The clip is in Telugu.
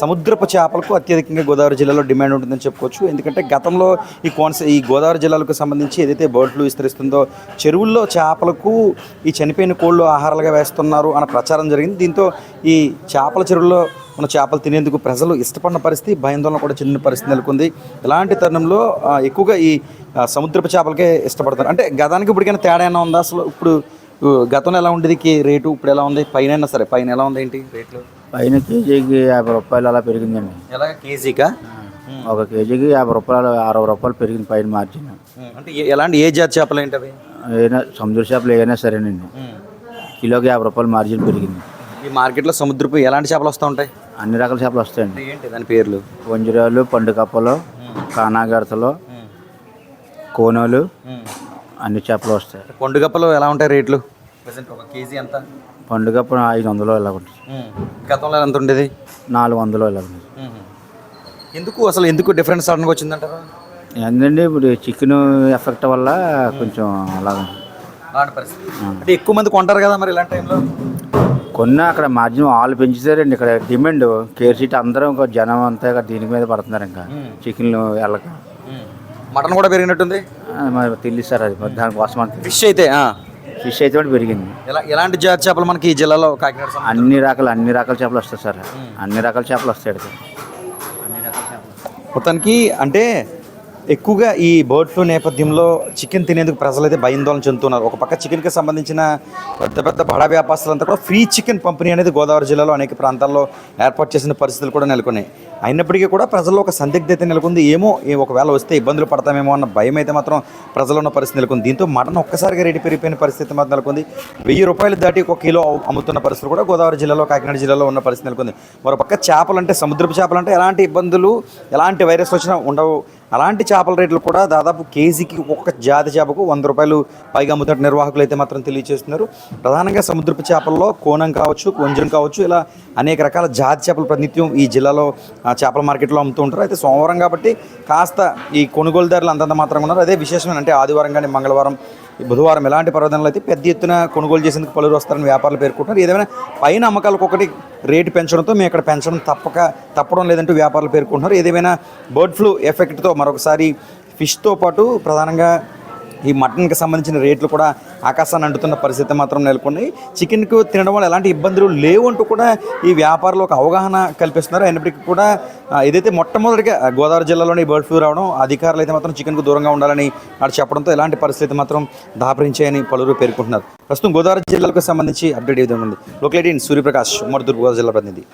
సముద్రపు చేపలకు అత్యధికంగా గోదావరి జిల్లాలో డిమాండ్ ఉంటుందని చెప్పుకోవచ్చు. ఎందుకంటే గతంలో ఈ కోనసీ ఈ గోదావరి జిల్లాలకు సంబంధించి ఏదైతే బర్డ్ ఫ్లూ విస్తరిస్తుందో చెరువుల్లో చేపలకు ఈ చనిపోయిన కోళ్ళు ఆహారాలుగా వేస్తున్నారు అన్న ప్రచారం జరిగింది. దీంతో ఈ చేపల చెరువుల్లో మన చేపలు తినేందుకు ప్రజలు ఇష్టపడిన పరిస్థితి భయాందోళన కూడా చెందిన పరిస్థితి నెలకొంది. ఇలాంటి తరుణంలో ఎక్కువగా ఈ సముద్రపు చేపలకే ఇష్టపడతారు. అంటే గతానికి ఇప్పటికైనా తేడా ఏమైనా ఉందా అసలు? ఇప్పుడు గతంలో ఎలా ఉండేది? రేటు ఇప్పుడు ఎలా ఉంది? పైన సరే పైన ఎలా ఉంది ఏంటి రేట్లు? పైన కేజీకి యాభై రూపాయలు అలా పెరిగిందండి. కేజీకా? ఒక కేజీకి యాభై రూపాయలు అరవై రూపాయలు పెరిగింది పైన మార్జిన్. అంటే ఏ- ఎలాంటి ఏ జాతి చేపలు ఏంటి అవి ఏదైనా సముద్ర చేపలు ఏదైనా సరేనండి. కిలోకి యాభై రూపాయలు మార్జిన్ పెరిగింది. ఈ మార్కెట్లో సముద్రపు ఎలాంటి చేపలు వస్తూ ఉంటాయి? అన్ని రకాల చేపలు వస్తాయండి. ఏంటి దాని పేర్లు? వంజరాలు పండు కప్పలు కానాగడతలు కోనలు అన్ని చేపలు వస్తాయి. కొండుగప్పలు ఎలా ఉంటాయి రేట్లు? ప్రజెంట్ ఒక కేజీ ఎంత? ఐదు వందలు ఉంటుంది గతంలో ఎంత ఉండేది? నాలుగు వందలు ఉంటుంది ఎందుకు అసలు ఎందుకు డిఫరెన్స్ సడన్గా వచ్చిందంటారా? ఏంటంటే ఇప్పుడు చికెన్ ఎఫెక్ట్ వల్ల కొంచెం అలాగ అలాంటి పరిస్థితి. అంటే ఎక్కువ మంది కొంటారు కదా మరి ఇలాంటి టైంలో? కొన్న అక్కడ మార్జిన్ వాళ్ళు పెంచుతారండి ఇక్కడ డిమాండ్ కేర్ సీట్ అందరం ఇంకా జనం అంతా ఇక దీని మీద పడుతున్నారు ఇంకా. చికెన్లు వెళ్ళక మటన్ కూడా పెరిగినట్టుంది? మరి తెలియదు సార్ అది. దానికోసం ఫిష్ అయితే. ఫిష్ అయితే కూడా పెరిగింది. ఎలా ఎలాంటి జాతి చేపలు మనకి ఈ జిల్లాలో కాకినాడ సముద్రం? అన్ని రకాల అన్ని రకాల చేపలు వస్తాయి సార్. అన్ని రకాల చేపలు వస్తాయి చేపలు మొత్తానికి అంటే ఎక్కువగా ఈ బర్డ్ ఫ్లూ నేపథ్యంలో చికెన్ తినేందుకు ప్రజలైతే భయాందోళన చెందుతున్నారు. ఒక పక్క చికెన్కి సంబంధించిన పెద్ద పెద్ద బడా వ్యాపారస్తులంతా కూడా ఫ్రీ చికెన్ పంపిణీ అనేది గోదావరి జిల్లాలో అనేక ప్రాంతాల్లో ఏర్పాటు చేసిన పరిస్థితులు కూడా నెలకొన్నాయి. అయినప్పటికీ కూడా ప్రజల్లో ఒక సందిగ్ధత నెలకొంది. ఏమో ఒకవేళ వస్తే ఇబ్బందులు పడతామేమో అన్న భయం అయితే మాత్రం ప్రజల్లో ఉన్న పరిస్థితి నెలకొంది. దీంతో మటన్ ఒక్కసారిగా రేటు పెరిగిపోయిన పరిస్థితి మాత్రం నెలకొంది. వెయ్యి రూపాయలు దాటి ఒక కిలో అమ్ముతున్న పరిస్థితి కూడా గోదావరి జిల్లాలో కాకినాడ జిల్లాలో ఉన్న పరిస్థితి నెలకొంది. మరోపక్క చేపలు అంటే సముద్రపు చేపలు అంటే ఎలాంటి ఇబ్బందులు ఎలాంటి వైరస్ వచ్చినా ఉండవు. అలాంటి చేపల రేట్లు కూడా దాదాపు కేజీకి ఒక్కొక్క జాతి చేపకు వంద రూపాయలు పైగా అమ్ముతున్న నిర్వాహకులు అయితే మాత్రం తెలియజేస్తున్నారు. ప్రధానంగా సముద్రపు చేపల్లో కోణం కావచ్చు కొంజం కావచ్చు ఇలా అనేక రకాల జాతి చేపలు ప్రతినిత్యం ఈ జిల్లాలో చేపల మార్కెట్లో అమ్ముతూ ఉంటారు అయితే సోమవారం కాబట్టి కాస్త ఈ కొనుగోలుదారులు అంతంత మాత్రం ఉన్నారు. అదే విశేషమైన అంటే ఆదివారం కానీ మంగళవారం బుధవారం ఎలాంటి పర్వదనలు అయితే పెద్ద ఎత్తున కొనుగోలు చేసేందుకు పలువురు వస్తారని వ్యాపారులు పేర్కొంటున్నారు. ఏదైనా పైన అమ్మకాలకు ఒకటి రేటు పెంచడంతో మేము ఇక్కడ పెంచడం తప్పక తప్పడం లేదంటూ వ్యాపారులు పేర్కొంటున్నారు. ఏదేమైనా బర్డ్ ఫ్లూ ఎఫెక్ట్తో మరొకసారి ఫిష్తో పాటు ప్రధానంగా ఈ మటన్కి సంబంధించిన రేట్లు కూడా ఆకాశాన్ని అంటుతున్న పరిస్థితి మాత్రం నెలకొన్నాయి. చికెన్కు తినడం వల్ల ఎలాంటి ఇబ్బందులు లేవు అంటూ కూడా ఈ వ్యాపారులు ఒక అవగాహన కల్పిస్తున్నారు. అయినప్పటికీ కూడా ఏదైతే మొట్టమొదటిగా గోదావరి జిల్లాలోని బర్డ్ ఫ్లూ రావడం అధికారులు అయితే మాత్రం చికెన్కు దూరంగా ఉండాలని నాడు చెప్పడంతో ఎలాంటి పరిస్థితి మాత్రం దాపరించాయని పలువురు పేర్కొంటున్నారు. ప్రస్తుతం గోదావరి జిల్లాలకు సంబంధించి అప్డేట్ ఏ విధంగా ఉంది? లోకల్ ఎయిటీన్ సూర్యప్రకాష్ ఉమ్మడి తూర్పుగోదావరి జిల్లా ప్రతినిధి.